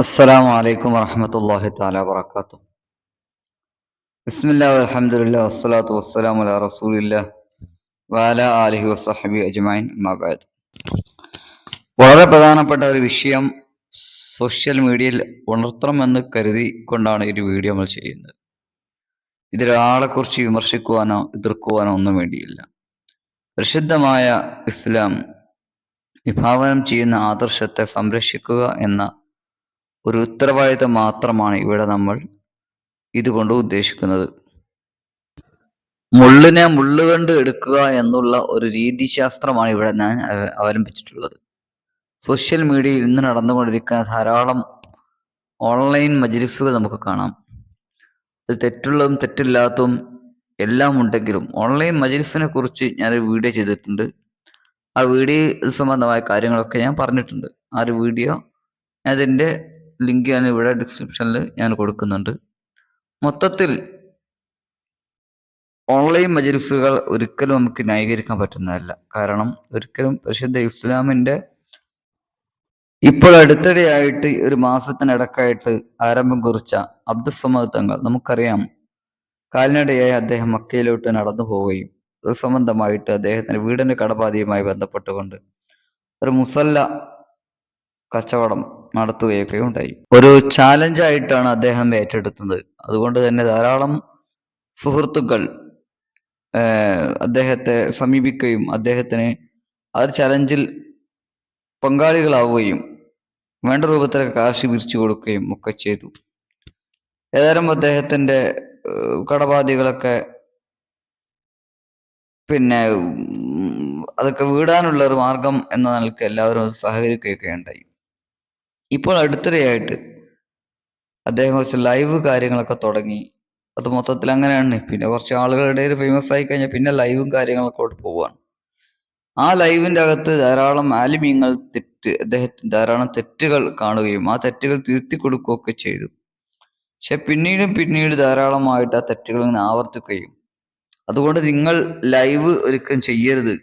അസ്സലാമു അലൈക്കും വറഹമത്തല്ലാഹി താല വറക്കാത്തു ബിസ്മില്ലാ അലഹമുല്ല വസ്സലാത്തു വസ്സലാം അല റസൂലില്ല വാല അലഹി വസ്ഹബി അജ്മൈൻ മബാദ് വളരെ പ്രധാനപ്പെട്ട ഒരു വിഷയം സോഷ്യൽ മീഡിയയിൽ ഉണർത്തണമെന്ന് കരുതി കൊണ്ടാണ് ഈ വീഡിയോ നമ്മൾ ചെയ്യുന്നത്. ഇതിലൊരാളെക്കുറിച്ച് വിമർശിക്കുവാനോ എതിർക്കുവാനോ ഒന്നും വേണ്ടിയില്ല. പ്രസിദ്ധമായ ഇസ്ലാം വിഭാവനം ചെയ്യുന്ന ആദർശത്തെ സംരക്ഷിക്കുക എന്ന ഒരു ഉത്തരവാദിത്തം മാത്രമാണ് ഇവിടെ നമ്മൾ ഇതുകൊണ്ട് ഉദ്ദേശിക്കുന്നത്. മുള്ളിനെ മുള്ളുകൊണ്ട് എടുക്കുക എന്നുള്ള ഒരു രീതിശാസ്ത്രമാണ് ഇവിടെ ഞാൻ അവ- അവലംബിച്ചിട്ടുള്ളത്. സോഷ്യൽ മീഡിയയിൽ ഇന്ന് നടന്നുകൊണ്ടിരിക്കുന്ന ധാരാളം ഓൺലൈൻ മജ്ലിസുകൾ നമുക്ക് കാണാം. അത് തെറ്റുള്ളതും തെറ്റില്ലാത്തതും എല്ലാം ഉണ്ടെങ്കിലും ഓൺലൈൻ മജ്ലിസിനെ കുറിച്ച് ഞാനൊരു വീഡിയോ ചെയ്തിട്ടുണ്ട്. ആ വീഡിയോ സംബന്ധമായ കാര്യങ്ങളൊക്കെ ഞാൻ പറഞ്ഞിട്ടുണ്ട്. ആ ഒരു വീഡിയോ അതിന്റെ ലിങ്ക് ഞാൻ ഇവിടെ ഡിസ്ക്രിപ്ഷനിൽ ഞാൻ കൊടുക്കുന്നുണ്ട്. മൊത്തത്തിൽ ഓൺലൈൻ മജലിസുകൾ ഒരിക്കലും നമുക്ക് ന്യായീകരിക്കാൻ പറ്റുന്നതല്ല. കാരണം ഒരിക്കലും പരിശുദ്ധ ഇസ്ലാമിന്റെ ഇപ്പോൾ അടുത്തിടെയായിട്ട് ഒരു മാസത്തിനിടക്കായിട്ട് ആരംഭം കുറിച്ച അബ്ദുസമ്മതങ്ങൾ നമുക്കറിയാം കാലിനടയായി അദ്ദേഹം മക്കയിലോട്ട് നടന്നു പോവുകയും അത് സംബന്ധമായിട്ട് അദ്ദേഹത്തിന്റെ വീടിന്റെ കടബാധയുമായി ബന്ധപ്പെട്ടുകൊണ്ട് ഒരു മുസല്ല കച്ചവടം നടത്തുകയൊക്കെ ഉണ്ടായി ഒരു ചാലഞ്ച് ആയിട്ടാണ് അദ്ദേഹം ഏറ്റെടുത്തത്. അതുകൊണ്ട് തന്നെ ധാരാളം സുഹൃത്തുക്കൾ അദ്ദേഹത്തെ സമീപിക്കുകയും അദ്ദേഹത്തിന് ആ ചലഞ്ചിൽ പങ്കാളികളാവുകയും വേണ്ട രൂപത്തിലൊക്കെ കാശ് പിരിച്ചു കൊടുക്കുകയും ഒക്കെ ചെയ്തു. ഏതായാലും അദ്ദേഹത്തിന്റെ കടബാധികളൊക്കെ പിന്നെ അതൊക്കെ വീടാനുള്ള ഒരു മാർഗം എന്ന നിലയ്ക്ക് എല്ലാവരും സഹകരിക്കുകയൊക്കെ ഉണ്ടായി ഇപ്പോൾ അടുത്തിടെയായിട്ട് അദ്ദേഹം കുറച്ച് ലൈവ് കാര്യങ്ങളൊക്കെ തുടങ്ങി. അത് മൊത്തത്തിൽ അങ്ങനെയാണ്. പിന്നെ കുറച്ച് ആളുകളുടെ ഫേമസ് ആയി കഴിഞ്ഞാൽ പിന്നെ ലൈവും കാര്യങ്ങളൊക്കെ പോവാണ് ആ ലൈവിന്റെ അകത്ത് ധാരാളം ആലിമ്യങ്ങൾ തെറ്റ് അദ്ദേഹത്തിന് ധാരാളം തെറ്റുകൾ കാണുകയും ആ തെറ്റുകൾ തിരുത്തി കൊടുക്കുകയൊക്കെ ചെയ്തു. പക്ഷെ പിന്നീടും പിന്നീട് ധാരാളമായിട്ട് ആ തെറ്റുകൾ ഇങ്ങനെ ആവർത്തിക്കുകയും അതുകൊണ്ട് നിങ്ങൾ ലൈവ് ഒരിക്കലും ചെയ്യരുത്.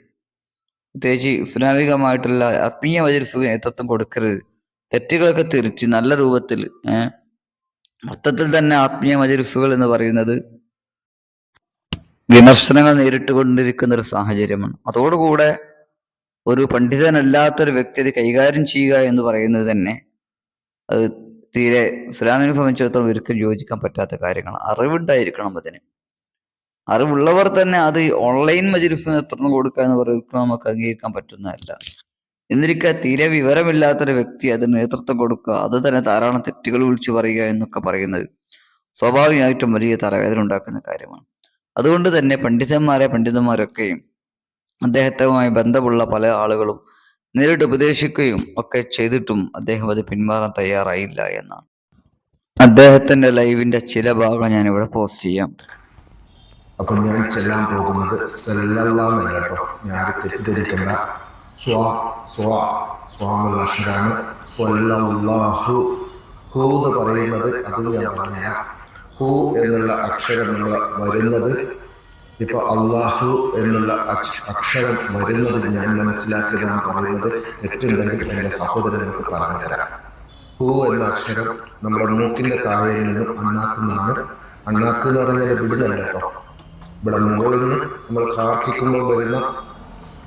പ്രത്യേകിച്ച് ഇസ്ലാമികമായിട്ടുള്ള ആത്മീയ മജലിസുകൾ നേതൃത്വം കൊടുക്കരുത്. തെറ്റുകളൊക്കെ തിരിച്ച് നല്ല രൂപത്തിൽ മൊത്തത്തിൽ തന്നെ ആത്മീയ മജലിസുകൾ എന്ന് പറയുന്നത് വിമർശനങ്ങൾ നേരിട്ട് കൊണ്ടിരിക്കുന്ന ഒരു സാഹചര്യമാണ്. അതോടുകൂടെ ഒരു പണ്ഡിതനല്ലാത്തൊരു വ്യക്തി അത് കൈകാര്യം ചെയ്യുക എന്ന് പറയുന്നത് തന്നെ അത് തീരെ ഇസ്ലാമിനെ സംബന്ധിച്ചിടത്തോളം ഒരിക്കലും യോജിക്കാൻ പറ്റാത്ത കാര്യങ്ങളാണ്. അറിവുണ്ടായിരിക്കണം അതിന്. അറിവുള്ളവർ തന്നെ അത് ഓൺലൈൻ മജിലിസിന് എത്ര കൊടുക്കുക എന്ന് പറയുന്നത് നമുക്ക് അംഗീകരിക്കാൻ പറ്റുന്നതല്ല. എന്നിരിക്കെ തീരെ വിവരമില്ലാത്തൊരു വ്യക്തി അതിന് നേതൃത്വം കൊടുക്കുക അത് തന്നെ ധാരാളം തെറ്റുകൾ വിളിച്ചു പറയുക എന്നൊക്കെ പറയുന്നത് സ്വാഭാവികമായിട്ടും വലിയ തലവേദന ഉണ്ടാക്കുന്ന കാര്യമാണ്. അതുകൊണ്ട് തന്നെ പണ്ഡിതന്മാരെ പണ്ഡിതന്മാരൊക്കെയും അദ്ദേഹത്തുമായി ബന്ധമുള്ള പല ആളുകളും നേരിട്ട് ഉപദേശിക്കുകയും ഒക്കെ ചെയ്തിട്ടും അദ്ദേഹം അത് പിന്മാറാൻ തയ്യാറായില്ല എന്നാണ്. അദ്ദേഹത്തിന്റെ ലൈവിന്റെ ചില ഭാഗം ഞാൻ ഇവിടെ പോസ്റ്റ് ചെയ്യാം. അപ്പൊ ഞാൻ ചെല്ലാൻ പോകുന്നത് കേട്ടോ? ഞാൻ തെറ്റിദ്ധരിക്കേണ്ട. സ്വാ സ്വാ സ്വാ എന്നുള്ള അക്ഷരാണ് സ്വല്ലല്ലാഹു ഹു എന്ന് പറയുന്നത് അത് ഞാൻ പറഞ്ഞുതരാം. ഹു എന്നുള്ള അക്ഷരം വരുന്നത് ഇപ്പൊ അള്ളാഹു എന്നുള്ള അക്ഷരം വരുന്നത് ഞാൻ മനസ്സിലാക്കിയതാണ് പറയുന്നത് തെറ്റുണ്ടെങ്കിൽ എന്റെ സഹോദരങ്ങൾക്ക് പറഞ്ഞു തരാം ഹു എന്ന അക്ഷരം നമ്മുടെ മൂക്കിന്റെ താഴെ നിന്നും അണ്ണാക്ക് നിന്നാണ്. അണ്ണാക്ക് എന്ന് പറഞ്ഞാൽ വിടുന്നല്ല കേട്ടോ. ഇവിടെ മുകളിൽ നിന്ന് നമ്മൾ കാർക്കിക്കുമ്പോൾ വരുന്ന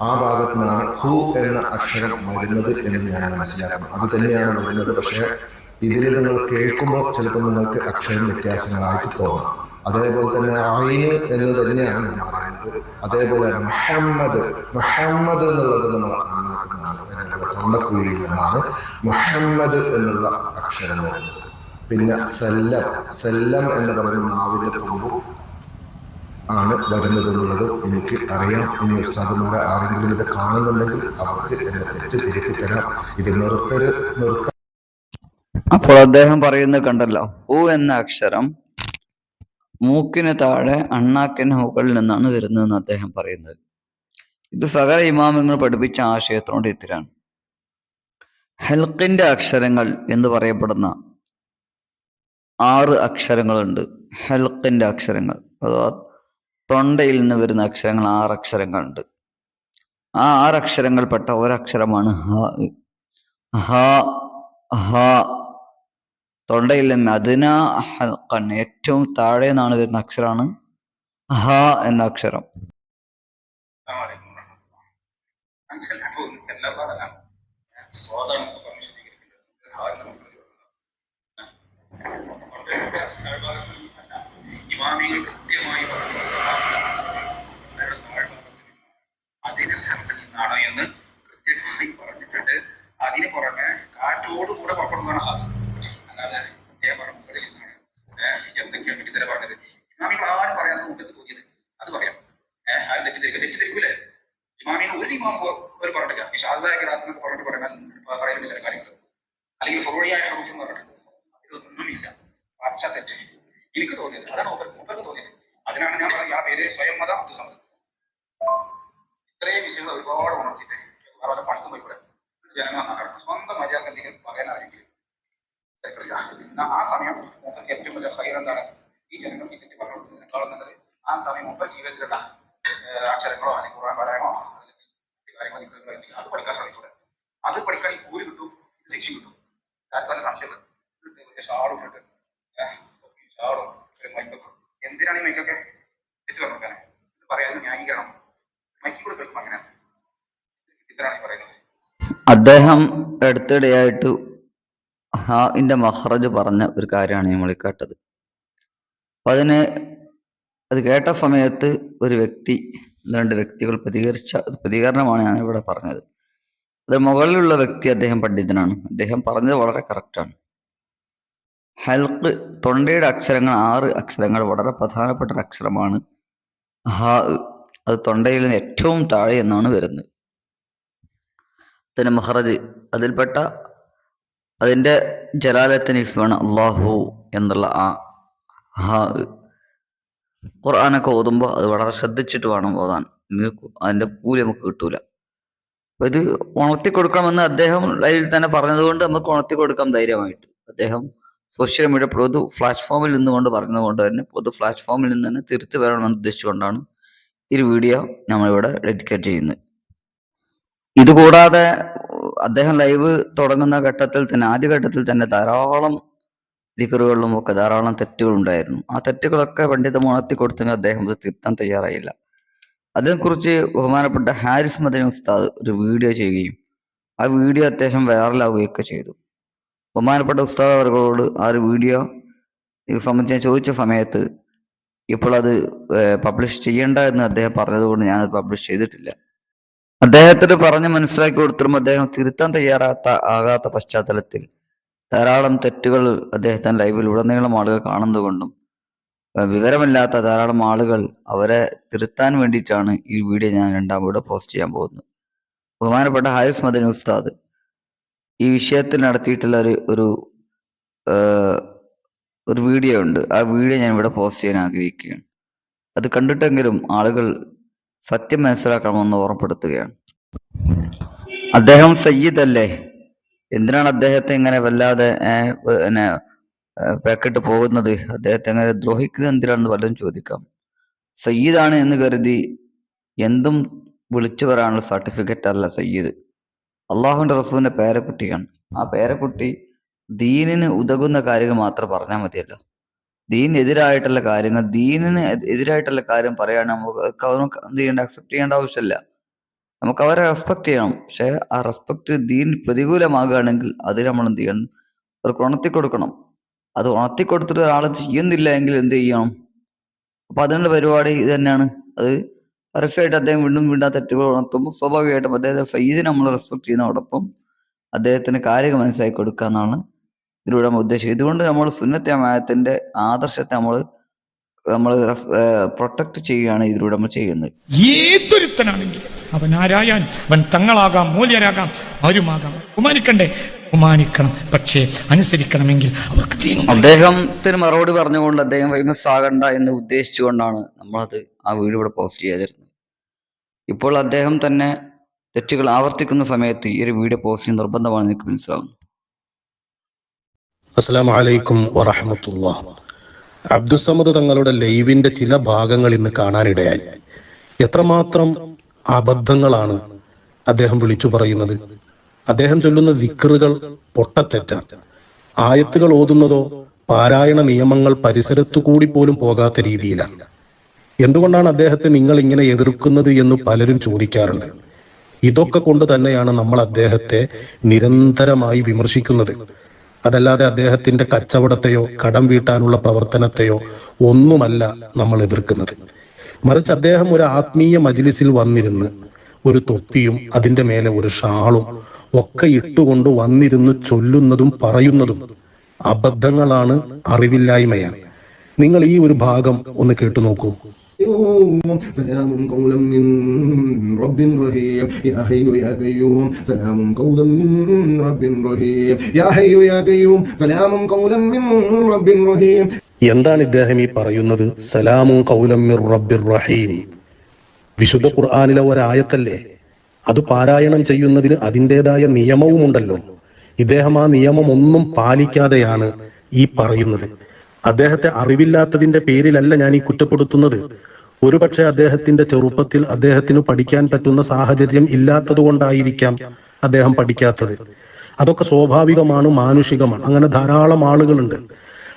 ആ ഭാഗത്ത് നിന്നാണ് ഹു എന്ന അക്ഷരം വരുന്നത് എന്ന് ഞാൻ മനസ്സിലാക്കണം അത് തന്നെയാണ് വരുന്നത്. പക്ഷേ ഇതിൽ നിങ്ങൾ കേൾക്കുമ്പോൾ ചിലപ്പോൾ നിങ്ങൾക്ക് അക്ഷരം വ്യത്യാസങ്ങളായിട്ട് തോന്നാം. അതേപോലെ തന്നെ ആയിന് എന്ന് തന്നെയാണ് ഞാൻ പറയുന്നത്. അതേപോലെ മുഹമ്മദ് മുഹമ്മദ് എന്നുള്ളത് നമ്മൾ തൊണ്ടക്കുഴിയിൽ നിന്നാണ് മുഹമ്മദ് എന്നുള്ള അക്ഷരം വരുന്നത്. പിന്നെ സല്ലം സല്ലം എന്ന് പറയുന്ന നാവിന്റെ തുമ്പും ആണ് വരുന്നത് എന്നുള്ളത് എനിക്ക് അറിയാം. ഇനി ഉസ്താദന്മാരെ ആരെങ്കിലും ഇത് കാണുന്നുണ്ടെങ്കിൽ അവർക്ക് എന്നെ തെറ്റ് തിരുത്തി തരാം. ഇത് നിർത്തര് നിർത്ത അപ്പോൾ അദ്ദേഹം പറയുന്നത് കണ്ടല്ലോ ഊ എന്ന അക്ഷരം മൂക്കിന് താഴെ അണ്ണാക്കിന് മുകളിൽ നിന്നാണ് വരുന്നതെന്ന് അദ്ദേഹം പറയുന്നത്. ഇത് സകല ഇമാമങ്ങൾ പഠിപ്പിച്ച ആശയത്തിനോട് എത്തിരാണ് ഹെൽക്കിന്റെ അക്ഷരങ്ങൾ എന്ന് പറയപ്പെടുന്ന ആറ് അക്ഷരങ്ങളുണ്ട്. ഹെൽക്കിന്റെ അക്ഷരങ്ങൾ. അഥവാ തൊണ്ടയിൽ നിന്ന് വരുന്ന അക്ഷരങ്ങൾ ആറക്ഷരങ്ങളുണ്ട് ആ ആറക്ഷരങ്ങൾ പെട്ട ഒരക്ഷരമാണ് ഹ ഹ ഹ. തൊണ്ടയിൽ നിന്ന് അതിന കണ്ണ് ഏറ്റവും താഴെ നിന്നാണ് വരുന്ന അക്ഷരമാണ് ഹ എന്ന അക്ഷരം. ഇമാമികൾ കൃത്യമായി പറഞ്ഞു അതിനിൽ ഹംദിൽ നിന്നാണ് എന്ന് കൃത്യമായി പറഞ്ഞിട്ടുണ്ട്. അതിന് പുറമെ കാറ്റോടുകൂടെ പുറപ്പെടുന്നതാണ് അത് അല്ലാതെ തിരക്കില്ല. എന്നാ ആ സമയം മൂപ്പർക്ക് ഏറ്റവും വലിയ ഫൈർ എന്താണ്? ഈ ജനങ്ങൾക്ക് തെറ്റ് പറഞ്ഞു നല്ലത് ആ സമയം മൂപ്പർ ജീവിതത്തിലുള്ള അക്ഷരങ്ങളോ അല്ലെങ്കിൽ ഖുർആൻ പാരായണോ അല്ലെങ്കിൽ അത് പഠിക്കാൻ ശ്രമിച്ചൂടെ? അത് പഠിക്കാൻ ഈ കൂലി കിട്ടും ഇത് ശിക്ഷ കിട്ടും. ആർക്കും പല സംശയം വലിയ ഷാളും ഇട്ടിട്ട് ഷാളും മൈക്കൊക്കെ എന്തിനാണ് ഈ മൈക്കൊക്കെ തെറ്റ് പറഞ്ഞു പറയാതെ ന്യായീകരണം. മൈക്കിൽ കൂടെ കേൾക്കും അങ്ങനെ ഇത്തരാണ് ഈ പറയുന്നത്. അദ്ദേഹം അടുത്തിടെയായിട്ട് ഹാഇന്റെ മഹ്റജ് പറഞ്ഞ ഒരു കാര്യമാണ് നമ്മൾ കേട്ടത് അപ്പം അതിന് അത് കേട്ട സമയത്ത് ഒരു വ്യക്തി രണ്ട് വ്യക്തികൾ പ്രതികരിച്ച പ്രതികരണമാണ് ഞാൻ ഇവിടെ പറഞ്ഞത്. അത് മുകളിലുള്ള വ്യക്തി അദ്ദേഹം പണ്ഡിതനാണ്. അദ്ദേഹം പറഞ്ഞത് വളരെ കറക്റ്റാണ് ഹൽക്ക് തൊണ്ടയുടെ അക്ഷരങ്ങൾ ആറ് അക്ഷരങ്ങൾ വളരെ പ്രധാനപ്പെട്ട ഒരു അക്ഷരമാണ്. ഹാ അത് തൊണ്ടയിൽ നിന്ന് ഏറ്റവും താഴെ എന്നാണ് വരുന്നത്. അതിന് മഹറജ് അതിൽപ്പെട്ട അതിന്റെ ജലാലത്തിന് ഇസ്മാണ് അള്ളാഹു എന്നുള്ള ആ ഹാ ഖുർആാനൊക്കെ ഓതുമ്പോൾ അത് വളരെ ശ്രദ്ധിച്ചിട്ട് വേണം ഓതാൻ. അതിന്റെ കൂലി നമുക്ക് കിട്ടൂല. അപ്പൊ ഇത് ഉണർത്തി കൊടുക്കണമെന്ന് അദ്ദേഹം ലൈവിൽ തന്നെ പറഞ്ഞതുകൊണ്ട് നമുക്ക് ഉണർത്തി കൊടുക്കാം ധൈര്യമായിട്ട്. അദ്ദേഹം സോഷ്യൽ മീഡിയ പൊതു പ്ലാറ്റ്ഫോമിൽ നിന്നുകൊണ്ട് പറഞ്ഞതുകൊണ്ട് തന്നെ പൊതു പ്ലാറ്റ്ഫോമിൽ നിന്ന് തന്നെ തിരുത്തി വരണമെന്ന് ഉദ്ദേശിച്ചുകൊണ്ടാണ് ഈ വീഡിയോ നമ്മളിവിടെ ഡെഡിക്കേറ്റ് ചെയ്യുന്നത്. ഇതുകൂടാതെ കൂടാതെ അദ്ദേഹം ലൈവ് തുടങ്ങുന്ന ഘട്ടത്തിൽ തന്നെ ആദ്യ ഘട്ടത്തിൽ തന്നെ ധാരാളം ദിക്കറുകളിലും ഒക്കെ ധാരാളം തെറ്റുകൾ ഉണ്ടായിരുന്നു. ആ തെറ്റുകളൊക്കെ പണ്ഡിതം ഉണർത്തി കൊടുത്തെങ്കിൽ അദ്ദേഹം അത് തിരുത്താൻ തയ്യാറായില്ല. അതിനെക്കുറിച്ച് ബഹുമാനപ്പെട്ട ഹാരിസ് മദനി ഉസ്താദ് ഒരു വീഡിയോ ചെയ്യുകയും ആ വീഡിയോ അത്യാവശ്യം വൈറലാവുകയൊക്കെ ചെയ്തു. ബഹുമാനപ്പെട്ട ഉസ്താദ് അവർകളോട് ആ ഒരു വീഡിയോ സംബന്ധിച്ച് ചോദിച്ച സമയത്ത് ഇപ്പോൾ അത് പബ്ലിഷ് ചെയ്യേണ്ട എന്ന് അദ്ദേഹം പറഞ്ഞതുകൊണ്ട് ഞാനത് പബ്ലിഷ് ചെയ്തിട്ടില്ല. അദ്ദേഹത്തിന് പറഞ്ഞ് മനസ്സിലാക്കി കൊടുത്തിട്ടും അദ്ദേഹം തിരുത്താൻ തയ്യാറാത്ത ആകാത്ത പശ്ചാത്തലത്തിൽ ധാരാളം തെറ്റുകൾ അദ്ദേഹത്തിന്റെ ലൈവിൽ ഉടനീളം ആളുകൾ കാണുന്നതുകൊണ്ടും വിവരമില്ലാത്ത ധാരാളം ആളുകൾ അവരെ തിരുത്താൻ വേണ്ടിയിട്ടാണ് ഈ വീഡിയോ ഞാൻ രണ്ടാം വീഡിയോ പോസ്റ്റ് ചെയ്യാൻ പോകുന്നത്. ബഹുമാനപ്പെട്ട ഹാരിസ് മദനി ഉസ്താദ് ഈ വിഷയത്തിൽ നടത്തിയിട്ടുള്ള ഒരു ഒരു ഒരു വീഡിയോ ഉണ്ട്. ആ വീഡിയോ ഞാൻ ഇവിടെ പോസ്റ്റ് ചെയ്യാൻ ആഗ്രഹിക്കുകയാണ്. അത് കണ്ടിട്ടെങ്കിലും ആളുകൾ സത്യം മനസ്സിലാക്കണമെന്ന് ഓർമ്മപ്പെടുത്തുകയാണ്. അദ്ദേഹം സയ്യിദ് അല്ലേ എന്തിനാണ് അദ്ദേഹത്തെ ഇങ്ങനെ വല്ലാതെ പിന്നെ പാക്കിട്ട് പോകുന്നത്? അദ്ദേഹത്തെ അങ്ങനെ ദ്രോഹിക്കുന്നത് എന്തിനാണെന്ന് പലരും ചോദിക്കാം. സയ്യിദാണ് എന്ന് കരുതി എന്തും വിളിച്ചു വരാനുള്ള സർട്ടിഫിക്കറ്റ് അല്ല സയ്യിദ്. അള്ളാഹുവിന്റെ റസൂലിന്റെ പേരക്കുട്ടിയാണ്. ആ പേരക്കുട്ടി ദീനിന് ഉതകുന്ന കാര്യങ്ങൾ മാത്രം പറഞ്ഞാൽ മതിയല്ലോ. ദീനെതിരായിട്ടുള്ള കാര്യങ്ങൾ ദീനിന് എതിരായിട്ടുള്ള കാര്യം പറയാൻ നമുക്ക് അവർക്ക് എന്ത് ചെയ്യേണ്ട അക്സെപ്റ്റ് ചെയ്യേണ്ട ആവശ്യമില്ല. നമുക്ക് അവരെ റെസ്പെക്ട് ചെയ്യണം. പക്ഷെ ആ റെസ്പെക്ട് ദീൻ പ്രതികൂലമാകുകയാണെങ്കിൽ അത് നമ്മൾ എന്ത് ചെയ്യണം? അവർക്ക് ഉണർത്തി കൊടുക്കണം. അത് ഉണർത്തി കൊടുത്തിട്ട് ഒരാൾ ചെയ്യുന്നില്ല എങ്കിൽ എന്ത് ചെയ്യണം? അപ്പൊ അതിനുള്ള പരിപാടി ഇത് തന്നെയാണ്. അത് പരസ്യമായിട്ട് അദ്ദേഹം വീണ്ടും വീണ്ടും തെറ്റുകൾ ഉണർത്തുമ്പോൾ സ്വാഭാവികമായിട്ടും അദ്ദേഹത്തെ സയ്യിദിനെ നമ്മൾ റെസ്പെക്ട് ചെയ്യുന്നതോടൊപ്പം അദ്ദേഹത്തിന് കാര്യങ്ങൾ മനസ്സിലാക്കി കൊടുക്കുക എന്നാണ് ഇതിലൂടെ നമ്മൾ ഉദ്ദേശിക്കും. ഇതുകൊണ്ട് നമ്മൾ സുന്നത്തെ അമായത്തിന്റെ ആദർശത്തെ നമ്മൾ നമ്മൾ പ്രൊട്ടക്ട് ചെയ്യുകയാണ് ഇതിലൂടെ നമ്മൾ ചെയ്യുന്നത്. ഏതൊരുത്തനാണെങ്കിൽ അവൻ ആരായാൻ അവൻ തങ്ങളാകാം മൂല്യരാകാം ആരുമാകാം. ബഹുമാനിക്കണ്ടേ? ബഹുമാനിക്കണം. പക്ഷേ അനുസരിക്കണമെങ്കിൽ അവർക്ക് അദ്ദേഹത്തിന് മറുപടി പറഞ്ഞുകൊണ്ട് അദ്ദേഹം ഫേമസ് ആകണ്ട എന്ന് ഉദ്ദേശിച്ചുകൊണ്ടാണ് നമ്മളത് ആ വീഡിയോ ഇവിടെ പോസ്റ്റ് ചെയ്തിരുന്നത്. ഇപ്പോൾ അദ്ദേഹം തന്നെ തെറ്റുകൾ ആവർത്തിക്കുന്ന സമയത്ത് ഈ ഒരു വീഡിയോ പോസ്റ്റ് നിർബന്ധമാണ് എനിക്ക് മനസ്സിലാവുന്നു. അസ്സലാമു അലൈക്കും വറഹമത്തുള്ള അബ്ദുസമദ് തങ്ങളുടെ ലൈവിന്റെ ചില ഭാഗങ്ങൾ ഇന്ന് കാണാനിടയായി. എത്രമാത്രം അബദ്ധങ്ങളാണ് അദ്ദേഹം വിളിച്ചു പറയുന്നത്. അദ്ദേഹം ചൊല്ലുന്ന വിക്റുകൾ പൊട്ടത്തെറ്റാണ്. ആയത്തുകൾ ഓതുന്നതോ പാരായണ നിയമങ്ങൾ പരിസരത്തു കൂടി പോലും പോകാത്ത രീതിയിലാണ്. എന്തുകൊണ്ടാണ് അദ്ദേഹത്തെ നിങ്ങൾ ഇങ്ങനെ എതിർക്കുന്നത് എന്ന് പലരും ചോദിക്കാറുണ്ട്. ഇതൊക്കെ കൊണ്ട് തന്നെയാണ് നമ്മൾ അദ്ദേഹത്തെ നിരന്തരമായി വിമർശിക്കുന്നത്. അതല്ലാതെ അദ്ദേഹത്തിന്റെ കച്ചവടത്തെയോ കടം വീട്ടാനുള്ള പ്രവർത്തനത്തെയോ ഒന്നുമല്ല നമ്മൾ എതിർക്കുന്നത്. മറിച്ച് അദ്ദേഹം ഒരു ആത്മീയ മജിലിസിൽ വന്നിരുന്ന് ഒരു തൊപ്പിയും അതിന്റെ മേലെ ഒരു ഷാളും ഒക്കെ ഇട്ടുകൊണ്ട് വന്നിരുന്ന് ചൊല്ലുന്നതും പറയുന്നതും അബദ്ധങ്ങളാണ് അറിവില്ലായ്മയാണ്. നിങ്ങൾ ഈ ഒരു ഭാഗം ഒന്ന് കേട്ടു നോക്കൂ. سلام قولا من رب رحيم يا حي يا قيوم سلام قولا من رب رحيم يا حي يا قيوم سلام قولا من رب رحيم എന്താണ് ഇദ്ദേഹം ഈ പറയുന്നത് സലാമും കൗലം മിർ റബ്ബിർ റഹീം വിശുദ്ധ ഖുർആാനിലെ ഒരായത്തല്ലേ അത് പാരായണം ചെയ്യുന്നതിന് അതിൻ്റെതായ നിയമവുമുണ്ടല്ലോ ഇദ്ദേഹം ആ നിയമം ഒന്നും പാലിക്കാതെയാണ് ഈ പറയുന്നത് അദ്ദേഹത്തെ അറിവില്ലാത്തതിന്റെ പേരിലല്ല ഞാൻ ഈ കുറ്റപ്പെടുത്തുന്നത്. ഒരുപക്ഷെ അദ്ദേഹത്തിന്റെ ചെറുപ്പത്തിൽ അദ്ദേഹത്തിന് പഠിക്കാൻ പറ്റുന്ന സാഹചര്യം ഇല്ലാത്തത് കൊണ്ടായിരിക്കാം അദ്ദേഹം പഠിക്കാത്തത്. അതൊക്കെ സ്വാഭാവികമാണ് മാനുഷികമാണ്. അങ്ങനെ ധാരാളം ആളുകളുണ്ട്.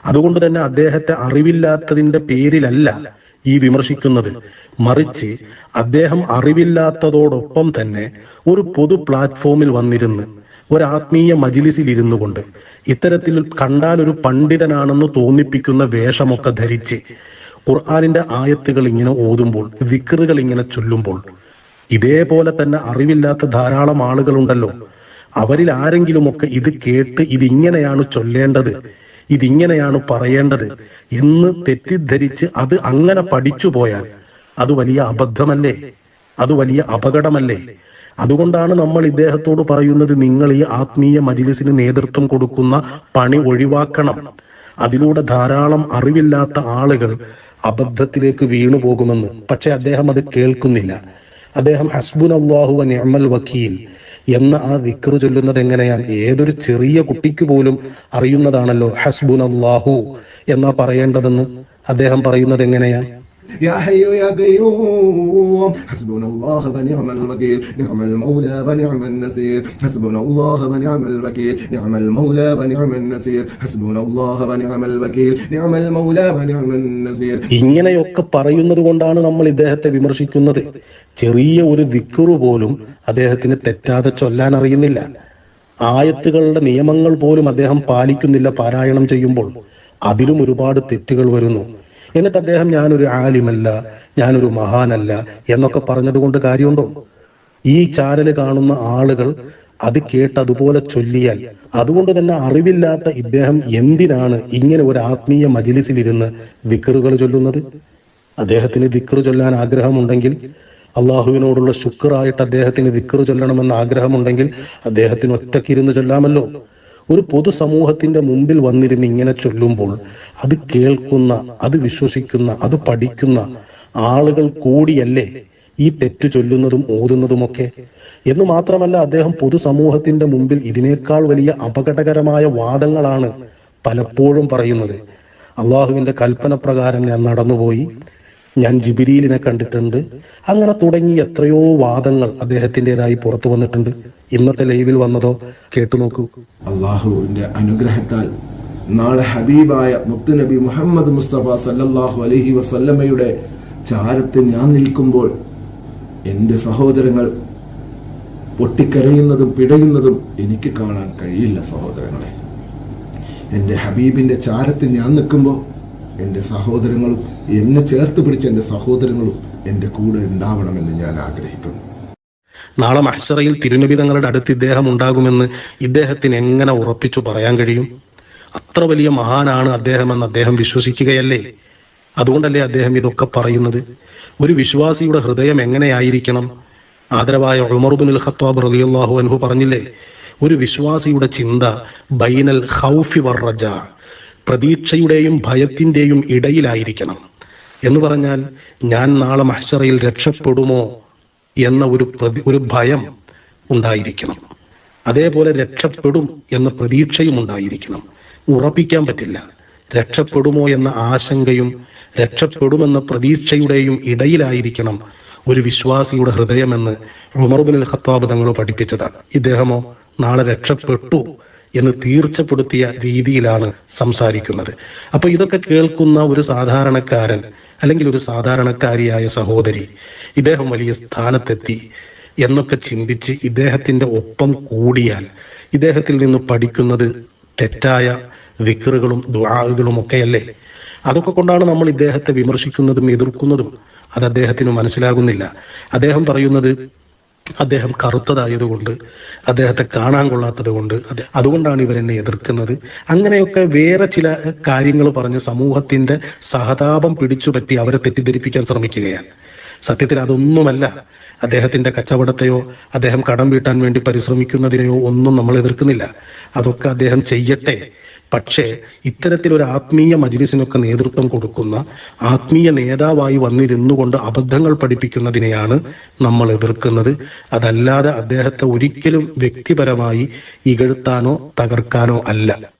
അതുകൊണ്ട് തന്നെ അദ്ദേഹത്തെ അറിവില്ലാത്തതിന്റെ പേരിലല്ല ഈ വിമർശിക്കുന്നത്. മറിച്ച് അദ്ദേഹം അറിവില്ലാത്തതോടൊപ്പം തന്നെ ഒരു പൊതു പ്ലാറ്റ്ഫോമിൽ വന്നിരുന്ന് ഒരു ആത്മീയ മജിലിസിൽ ഇരുന്നു കൊണ്ട് ഇത്തരത്തിൽ കണ്ടാൽ ഒരു പണ്ഡിതനാണെന്ന് തോന്നിപ്പിക്കുന്ന വേഷമൊക്കെ ധരിച്ച് ഖുർആാനിന്റെ ആയത്തുകൾ ഇങ്ങനെ ഓതുമ്പോൾ വിക്രുകൾ ഇങ്ങനെ ചൊല്ലുമ്പോൾ ഇതേപോലെ തന്നെ അറിവില്ലാത്ത ധാരാളം ആളുകളുണ്ടല്ലോ. അവരിൽ ആരെങ്കിലുമൊക്കെ ഇത് കേട്ട് ഇതിങ്ങനെയാണ് ചൊല്ലേണ്ടത് ഇതിങ്ങനെയാണ് പറയേണ്ടത് എന്ന് തെറ്റിദ്ധരിച്ച് അത് അങ്ങനെ പഠിച്ചു പോയാൽ അത് വലിയ അബദ്ധമല്ലേ? അത് വലിയ അപകടമല്ലേ? അതുകൊണ്ടാണ് നമ്മൾ ഇദ്ദേഹത്തോട് പറയുന്നത് നിങ്ങൾ ഈ ആത്മീയ മജിലിസിന് നേതൃത്വം കൊടുക്കുന്ന പണി ഒഴിവാക്കണം. അതിലൂടെ ധാരാളം അറിവില്ലാത്ത ആളുകൾ അബദ്ധത്തിലേക്ക് വീണു പോകുമെന്ന്. പക്ഷെ അദ്ദേഹം അത് കേൾക്കുന്നില്ല. അദ്ദേഹം ഹസ്ബുൻ അള്ളാഹു നിഅമൽ വക്കീൽ എന്ന ആ ദിക്റ് ചൊല്ലുന്നത് എങ്ങനെയാണ്? ഏതൊരു ചെറിയ കുട്ടിക്ക് പോലും അറിയുന്നതാണല്ലോ ഹസ്ബുൻ അള്ളാഹു എന്നാ പറയേണ്ടതെന്ന് അദ്ദേഹം പറയുന്നത് എങ്ങനെയാണ്? يا حي يا قيوم حسبنا الله ونعم الوكيل نعم المولى ونعم النصير حسبنا الله ونعم الوكيل نعم المولى ونعم النصير حسبنا الله ونعم الوكيل نعم المولى ونعم النصير ഇങ്ങനെയൊക്കെ പറയുന്നത് കൊണ്ടാണ് നമ്മൾ ഇദ്ദേഹത്തെ വിമർശിക്കുന്നത് ചെറിയ ഒരു ദിക്കുറു പോലും അദ്ദേഹത്തിന് തെറ്റാതെ ചൊല്ലാൻ അറിയുന്നില്ല ആയത്തുകളുടെ നിയമങ്ങൾ പോലും അദ്ദേഹം പാലിക്കുന്നില്ല പാരായണം ചെയ്യുമ്പോൾ അതിലും ഒരുപാട് തെറ്റുകൾ വരുന്നു എന്നിട്ട് അദ്ദേഹം ഞാനൊരു ആലിമല്ല ഞാനൊരു മഹാനല്ല എന്നൊക്കെ പറഞ്ഞതുകൊണ്ട് കാര്യമുണ്ടോ? ഈ ചാനൽ കാണുന്ന ആളുകൾ അത് കേട്ട് അതുപോലെ ചൊല്ലിയാൽ അതുകൊണ്ട് തന്നെ അറിവില്ലാത്ത ഇദ്ദേഹം എന്തിനാണ് ഇങ്ങനെ ഒരു ആത്മീയ മജിലിസിലിരുന്ന് ദിക്കറുകൾ ചൊല്ലുന്നത്? അദ്ദേഹത്തിന് ദിക്കറ് ചൊല്ലാൻ ആഗ്രഹമുണ്ടെങ്കിൽ അള്ളാഹുവിനോടുള്ള ശുക്റായിട്ട് അദ്ദേഹത്തിന് ദിക്കറ് ചൊല്ലണമെന്ന് ആഗ്രഹമുണ്ടെങ്കിൽ അദ്ദേഹത്തിന് ഒറ്റക്കിരുന്ന് ചൊല്ലാമല്ലോ. ഒരു പൊതുസമൂഹത്തിന്റെ മുമ്പിൽ വന്നിരുന്ന് ഇങ്ങനെ ചൊല്ലുമ്പോൾ അത് കേൾക്കുന്ന അത് വിശ്വസിക്കുന്ന അത് പഠിക്കുന്ന ആളുകൾ കൂടിയല്ലേ ഈ തെറ്റു ചൊല്ലുന്നതും ഓതുന്നതുമൊക്കെ? എന്ന് മാത്രമല്ല അദ്ദേഹം പൊതുസമൂഹത്തിന്റെ മുമ്പിൽ ഇതിനേക്കാൾ വലിയ അപകടകരമായ വാദങ്ങളാണ് പലപ്പോഴും പറയുന്നത്. അള്ളാഹുവിന്റെ കൽപ്പന പ്രകാരം ഞാൻ നടന്നുപോയി. ഞാൻ ജിബിരിയിലിനെ കണ്ടിട്ടുണ്ട്. അങ്ങനെ തുടങ്ങി എത്രയോ വാദങ്ങൾ അദ്ദേഹത്തിന്റെതായി പുറത്തു വന്നിട്ടുണ്ട്. ഇന്നത്തെ ലൈവിൽ വന്നതോ കേട്ടു നോക്കൂ. അള്ളാഹുവിന്റെ അനുഗ്രഹത്താൽ നാളെ ഹബീബായ മുത്തുനബി മുഹമ്മദ് മുസ്തഫ സല്ലാഹു അലഹി വസല്ലമ്മയുടെ ചാരത്ത് ഞാൻ നിൽക്കുമ്പോൾ എന്റെ സഹോദരങ്ങൾ പൊട്ടിക്കരയുന്നതും പിടയുന്നതും എനിക്ക് കാണാൻ കഴിയില്ല സഹോദരങ്ങളെ. എന്റെ ഹബീബിന്റെ ചാരത്ത് ഞാൻ നിൽക്കുമ്പോൾ എന്റെ സഹോദരങ്ങളും എന്നെ ചേർത്ത് പിടിച്ച എന്റെ സഹോദരങ്ങളും എന്റെ കൂടെ ഉണ്ടാവണമെന്ന് ഞാൻ ആഗ്രഹിക്കുന്നു. നാളെ മഹ്സറയിൽ തിരുനബി തങ്ങളുടെ അടുത്ത് ഇദ്ദേഹം ഉണ്ടാകുമെന്ന് ഇദ്ദേഹത്തിന് എങ്ങനെ ഉറപ്പിച്ചു പറയാൻ കഴിയും? അത്ര വലിയ മഹാനാണ് അദ്ദേഹം എന്ന് അദ്ദേഹം വിശ്വസിക്കുകയല്ലേ? അതുകൊണ്ടല്ലേ അദ്ദേഹം ഇതൊക്കെ പറയുന്നത്? ഒരു വിശ്വാസിയുടെ ഹൃദയം എങ്ങനെയായിരിക്കണം? ആദരവായ ഉമർബുൽ ഖത്താബ് റളിയല്ലാഹു അൻഹു പറഞ്ഞില്ലേ ഒരു വിശ്വാസിയുടെ ചിന്ത ബൈനൽ ഖൗഫി വർറജ പ്രതീക്ഷയുടെയും ഭയത്തിന്റെയും ഇടയിലായിരിക്കണം. എന്ന് പറഞ്ഞാൽ ഞാൻ നാളെ മഹ്ഷറയിൽ രക്ഷപ്പെടുമോ എന്ന ഒരു പ്രതി ഒരു ഭയം ഉണ്ടായിരിക്കണം. അതേപോലെ രക്ഷപ്പെടും എന്ന പ്രതീക്ഷയും ഉണ്ടായിരിക്കണം. ഉറപ്പിക്കാൻ പറ്റില്ല. രക്ഷപ്പെടുമോ എന്ന ആശങ്കയും രക്ഷപ്പെടുമെന്ന പ്രതീക്ഷയുടെയും ഇടയിലായിരിക്കണം ഒരു വിശ്വാസിയുടെ ഹൃദയമെന്ന് ഉമർബുൽ ഖത്താബ് തങ്ങൾ പഠിപ്പിച്ചതാണ്. ഇദ്ദേഹമോ നാളെ രക്ഷപ്പെട്ടു എന്ന് തീർച്ചപ്പെടുത്തിയ രീതിയിലാണ് സംസാരിക്കുന്നത്. അപ്പൊ ഇതൊക്കെ കേൾക്കുന്ന ഒരു സാധാരണക്കാരൻ അല്ലെങ്കിൽ ഒരു സാധാരണക്കാരിയായ സഹോദരി ഇദ്ദേഹം വലിയ സ്ഥാനത്തെത്തി എന്നൊക്കെ ചിന്തിച്ച് ഇദ്ദേഹത്തിന്റെ ഒപ്പം കൂടിയാൽ ഇദ്ദേഹത്തിൽ നിന്ന് പഠിക്കുന്നത് തെറ്റായ വിക്റുകളും ദുആകളും ഒക്കെയല്ലേ? അതൊക്കെ കൊണ്ടാണ് നമ്മൾ ഇദ്ദേഹത്തെ വിമർശിക്കുന്നതും എതിർക്കുന്നതും അത് അദ്ദേഹത്തിന് മനസ്സിലാകുന്നില്ല. അദ്ദേഹം പറയുന്നത് അദ്ദേഹം കറുത്തതായതുകൊണ്ട് അദ്ദേഹത്തെ കാണാൻ കൊള്ളാത്തത് കൊണ്ട് അത് അതുകൊണ്ടാണ് ഇവരെന്നെ എതിർക്കുന്നത്. അങ്ങനെയൊക്കെ വേറെ ചില കാര്യങ്ങൾ പറഞ്ഞ് സമൂഹത്തിന്റെ സഹതാപം പിടിച്ചുപറ്റി അവരെ തെറ്റിദ്ധരിപ്പിക്കാൻ ശ്രമിക്കുകയാണ്. സത്യത്തിൽ അതൊന്നുമല്ല. അദ്ദേഹത്തിന്റെ കച്ചവടത്തെയോ അദ്ദേഹം കടം വീട്ടാൻ വേണ്ടി പരിശ്രമിക്കുന്നതിനെയോ ഒന്നും നമ്മൾ എതിർക്കുന്നില്ല. അതൊക്കെ അദ്ദേഹം ചെയ്യട്ടെ. പക്ഷേ ഇത്തരത്തിലൊരു ആത്മീയ മജ്ലിസിനൊക്കെ നേതൃത്വം കൊടുക്കുന്ന ആത്മീയ നേതാവായി വന്നിരുന്നു കൊണ്ട് അബദ്ധങ്ങൾ പഠിപ്പിക്കുന്നതിനെയാണ് നമ്മൾ എതിർക്കുന്നത്. അതല്ലാതെ അദ്ദേഹത്തെ ഒരിക്കലും വ്യക്തിപരമായി ഇകഴ്ത്താനോ തകർക്കാനോ അല്ല.